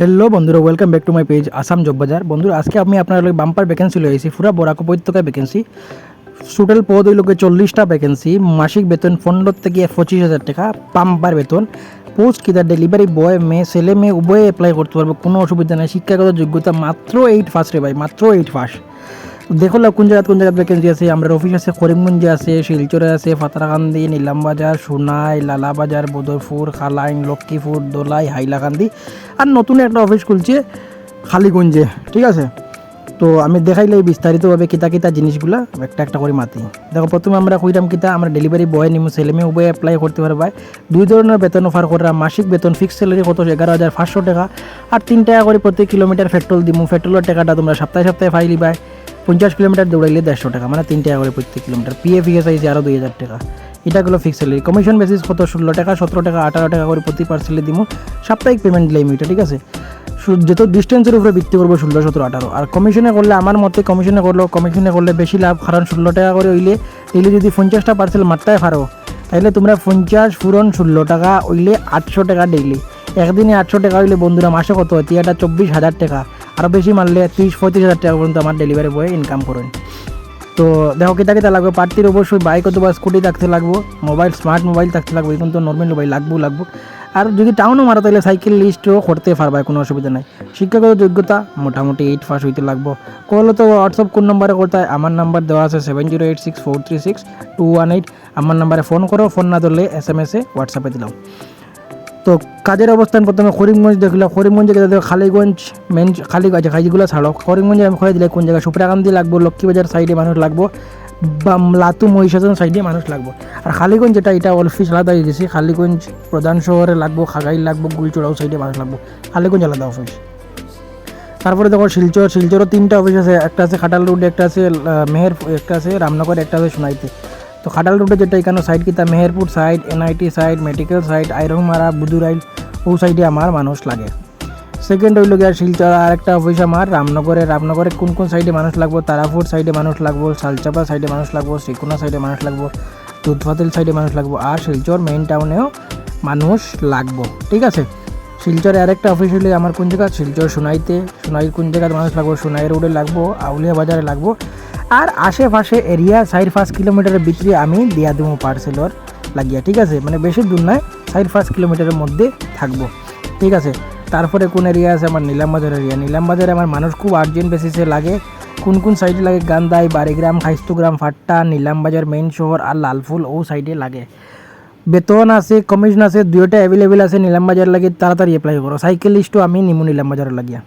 Hello বন্ধুরা welcome back to my page Assam job bazaar বন্ধুরা, আজকে আমি আপনার বাম্পার ভ্যাকেন্সি লয়ে আইছি, পুরা বরাক উপত্যকা ভ্যাকেন্সি টোটাল পদ হইল চল্লিশটা ভ্যাকেন্সি মাসিক বেতন পনেরো থেকে পঁচিশ হাজার টাকা পাম্পার বেতন। পোস্ট কিদার ডেলিভারি বয় মেয়ে, ছেলে, মেয়ে, উভয়ে অ্যাপ্লাই করতে পারবে, কোনো অসুবিধা নেই। শিক্ষাগত যোগ্যতা মাত্র এইট ফার্স্ট রে ভাই, মাত্র এইট ফার্স্ট দেখো কোন জায়গায় কোন জায়গায় ভ্যাকেন্সি আছে? আমরা অফিস আছে, করিমগঞ্জে আছে, শিলচরে আছে, ফাতারাকান্দি, নীলামবাজার, সোনাই, লালাবাজার, বদরপুর, খালাইন, লক্ষ্মীপুর, দোলাই, হাইলাকান্দি আর নতুন একটা অফিস খুলছে খালিগঞ্জে, ঠিক আছে? তো আমি দেখাইলে বিস্তারিতভাবে কিতা কিতা জিনিসগুলা, একটা একটা করে মাতি। দেখো, প্রথমে আমরা কইরাম কিতা, আমরা ডেলিভারি বয় নিমু, ছেলে মেয়ে উভয় অ্যাপ্লাই করতে পারবে। দুই ধরনের বেতন অফার করা, মাসিক বেতন ফিক্স স্যালারি কত, এগারো হাজার পাঁচশো টাকা। আর তিন টাকা করে প্রতি কিলোমিটার পেট্রোল দিমু পেট্রোলের টাকাটা তোমরা সপ্তাহে সপ্তাহে ফাইলি পাই পঞ্চাশ কিলোমিটার দৌড়াইলে দেড়শো টাকা মানে তিন টাকা করে প্রত্যেক কিলোমিটার। পিএফ ইএস আইসি আরও দুই হাজার টাকা। এটা হলো ফিক্স স্যালারি কমিশন বেসিস কত? ষোলো টাকা, সতেরো টাকা, আঠারো টাকা করে প্রতি পার্সেলে দিব সাপ্তাহিক পেমেন্ট দিলাম এটা ঠিক আছে? যত ডিস্টেন্সের উপরে ভিত্তি করব ষোলো, সতেরো, আঠারো। আর কমিশনে করলে আমার মতে কমিশনে করল কমিশনে করলে বেশি লাভ, কারণ ষোলো টাকা করে হইলে হইলে যদি পঞ্চাশটা পার্সেল মারতায় পারো তাহলে তোমরা পঞ্চাশ ফুরন ষোলো টাকা হইলে আটশো টাকা ডেইলি একদিনে আটশো টাকা হইলে বন্ধুরা, মাসে কত হয়? তিয়াটা চব্বিশ হাজার টাকা। আরও বেশি মারলে ত্রিশ, পঁয়ত্রিশ হাজার টাকা পর্যন্ত আমার ডেলিভারি বয়ে ইনকাম করেন তো দেখো কেটা কেটা লাগবে? প্রার্থীর অবশ্যই বাইক অথবা স্কুটি থাকতে লাগবো মোবাইল স্মার্ট মোবাইল থাকতে লাগবে এখন তো নর্মাল মোবাইল লাগবো লাগবো। আর যদি টাউনও মারা তাহলে সাইকেল লিস্টও করতে পারবে, কোনো অসুবিধা নাই। শিক্ষাগত যোগ্যতা মোটামুটি এইট পাস হইতে লাগবো। কল তো হোয়াটসঅ্যাপ কোন নম্বরে করতে আমার নাম্বার দেওয়া আছে seven zero eight six four three six two one eight আমার নাম্বারে ফোন করো ফোন না ধরলে এস এম এসে হোয়াটসঅ্যাপে দিলাম। তো কাজের অবস্থান প্রথমে করিমগঞ্জ দেখল। করিমগঞ্জে গেলে খালিগঞ্জ মেন খালিগঞ্জ খাইজিগুলো ছাড়ো। করিমগঞ্জে আমি খোঁজা দিলে কোন জায়গায়? সুপ্রাকান্দি লাগবো, লক্ষ্মীবাজার সাইডে মানুষ লাগবো বা লাতু মহিষাদন সাইডে মানুষ লাগবো। আর খালিগঞ্জ যেটা, এটা অফিস আলাদা হয়ে গেছে খালিগঞ্জ প্রধান শহরে লাগবো খাগাই লাগবো, গুলচড়াও সাইডে মানুষ লাগবো। খালিগঞ্জ আলাদা অফিস তারপরে দেখো শিলচর, শিলচরও তিনটা অফিস আছে। একটা আছে খাটাল রোড একটা আছে মেহের একটা আছে রামনগর, একটা আছে সোনাইতে তো খাটাল রোডে যেটা এখানে সাইড কিতা Meherpur side NIT side medical side Irongmara Budhurail, ও সাইডে আমার মানুষ লাগে। সেকেন্ড হইল গিয়া শিলচর, আর একটা অফিস আমার, রামনগরে। রামনগরে কোন কোন সাইডে মানুষ লাগবো? তারাপুর সাইডে মানুষ লাগবো, শালচাপা সাইডে মানুষ লাগবো, শ্রীকোনা সাইডে মানুষ লাগবো দুধফাতিল সাইডে মানুষ লাগবো, আর শিলচর মেইন টাউনেও মানুষ লাগবো। ঠিক আছে? শিলচরে আরেকটা অফিস হলে আমার কোন জায়গা? শিলচর সোনাইতে। সোনাই কোন জায়গায় মানুষ লাগবো? সোনাই রোডে লাগবো, আউলিয়া বাজারে লাগবো। আর আশেপাশে এরিয়া সাইড পাঁচ কিলোমিটারের ভিতরে আমি দিয়া দেবো পার্সেলর লাগিয়া, ঠিক আছে? মানে বেশি দূর নয় সাইড পাঁচ কিলোমিটারের মধ্যে থাকব। ঠিক আছে? তারপরে কোন এরিয়া আছে? আমার নীলামবাজার এরিয়া। নীলামবাজারে আমার মানুষ খুব আর্জেন্ট বেসিসে লাগে। কোন কোন সাইডে লাগে? গান্দাই বারিগ্রাম, খাইস্তুগ্রাম, ফাট্টা, নীলামবাজার মেইন শহর আর লালফুল ও সাইডে লাগে। বেতন আছে কমিশন আছে, দুইটা অ্যাভেলেবেল আছে, নিলামবাজার লাগে, তাড়াতাড়ি অ্যাপ্লাই করো। সাইকেল লিস্টও আমি নিমু নিলামবাজার লাগিয়া।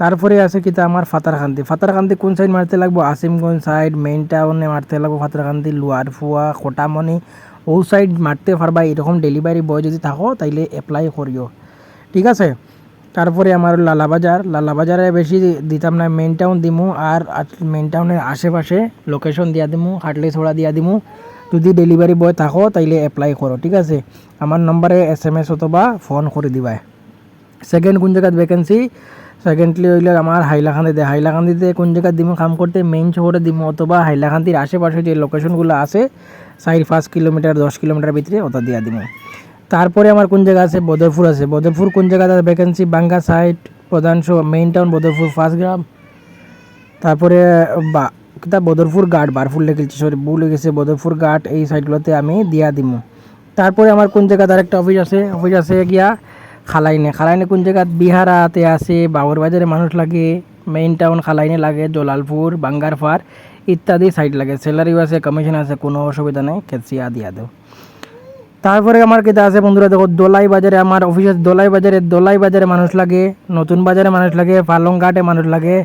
তারপরে আছে কিতা আমার ফাতারকান্দি। ফাতারকান্দি কোন সাইড মারতে লাগবো? আসিমগঞ্জ সাইড মেইন টাউনে মারতে লাগবো ফাতারকান্দি লুয়ারফুয়া কোটামনি ও সাইড মারতে পারবা, এরকম ডেলিভারি বয় যদি থাকো, তাইলে অ্যাপ্লাই করিও। ঠিক আছে? তারপরে আমার লালাবাজার। লালাবাজারে বেশি দিতাম না মেইন টাউন দিমু আর মেইন টাউনের আশেপাশে লোকেশন দিয়া দিমু, হাটলে ছোড়া দিয়া দিমু। যদি ডেলিভারি বয় থাকো, তাইলে অ্যাপ্লাই করো, ঠিক আছে? আমার নম্বরে এস এম এস অথবা ফোন করে দিবাই। সেকেন্ড কোন জায়গাত ভ্যাকেন্সি সেকেন্ডলি হইলে আমার হাইলাকান্দিতে হাইলাকান্দিতে কোন জায়গায় দিমু? কাম করতে মেইন শহরে দিমু, অথবা হাইলাকান্দির আশেপাশে যে লোকেশনগুলো আছে, চার পাঁচ কিলোমিটার, দশ কিলোমিটার ভিতরে ওটা দিয়া দিমু। তারপরে আমার কোন জায়গা আছে? বদরপুর আছে। বদরপুর কোন জায়গাতে ভ্যাকেন্সি বাঙ্গা সাইড প্রধান মেইন টাউন বদরপুর ফার্স্ট গ্রাম। তারপরে, বা কিতা বদরপুর ঘাট বারপুর লেগেছে সরি ভুল লেগেছে বদরপুর ঘাট এই সাইডগুলোতে আমি দিয়া দিমু। তারপরে আমার কোন জায়গাতে আরেকটা অফিস আছে। অফিস আছে গিয়া খালাইনে খালাইনে কোন জায়গাত বিহারাতে আছে বাবর বাজারে মানুষ লাগে মেইন টাউন খালাইনে লাগে, জলালপুর, বাঙ্গারফার, ইত্যাদি সাইড লাগে। স্যালারিও আছে কমিশন আছে, কোনো অসুবিধা নেই খেতসিয়া দিয়া দেও। তারপরে আমার কেতা আছে, বন্ধুরা, দেখো, দোলাই বাজারে আমার অফিস আছে দোলাই বাজারে দোলাই বাজারে মানুষ লাগে, নতুন বাজারে মানুষ লাগে, পালংঘাটে মানুষ লাগে,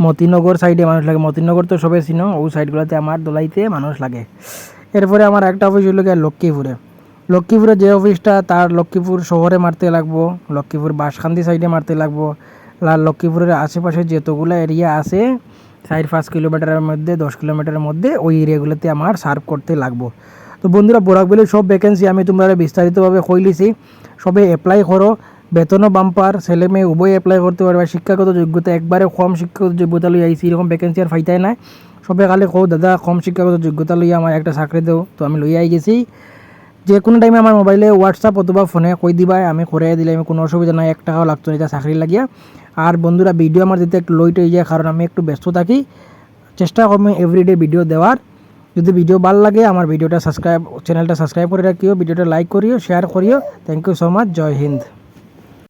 মতিনগর সাইডে মানুষ লাগে। মতিনগর তো সবে চিনো, ওই সাইডগুলোতে আমার দোলাইতে মানুষ লাগে। এরপরে আমার একটা অফিস হলো গিয়ে লক্ষ্মীপুরে। লক্ষ্মীপুরে যে অফিসটা, তার লক্ষ্মীপুর শহরে মারতে লাগবো, লক্ষ্মীপুর বাসখান্দি সাইডে মারতে লাগবো। আর লক্ষ্মীপুরের আশেপাশে যতগুলো এরিয়া আছে সাইড পাঁচ কিলোমিটারের মধ্যে, দশ কিলোমিটারের মধ্যে, ওই এরিয়াগুলোতে আমার সার্ভ করতে লাগবো। তো বন্ধুরা বরাকবেলি সব ভ্যাকেন্সি আমি তোমরা বিস্তারিতভাবে কইলিছি সবে অ্যাপ্লাই করো বেতনও বাম্পার ছেলে মেয়ে উভয় অ্যাপ্লাই করতে পারবে। শিক্ষাগত যোগ্যতা একবারে কম শিক্ষাগত যোগ্যতা লই আইছি, এরকম ভ্যাকেন্সি আর ফাইতাই নাই। সবে খালি কও, দাদা, কম শিক্ষাগত যোগ্যতা লইয়া আমার একটা চাকরি দেও। তো আমি লই আই গেছি। যে কোনো টাইমে আমার মোবাইলে হোয়াটসঅ্যাপ অথবা ফোনে কই দিবাই, আমি করে দিলে আমি কোনো অসুবিধা নাই, এক টাকাও লাগতো না চাকরি লাগিয়া। আর বন্ধুরা ভিডিও আমার দিতে একটু লইট হয়ে যায় কারণ আমি একটু ব্যস্ত থাকি, চেষ্টা করব এভরিডে ভিডিও দেওয়ার যদি ভিডিও ভালো লাগে আমার ভিডিওটা সাবস্ক্রাইব চ্যানেলটা সাবস্ক্রাইব করে রাখিও ভিডিওটা লাইক করিও শেয়ার করিও thank you so much Joy Hind.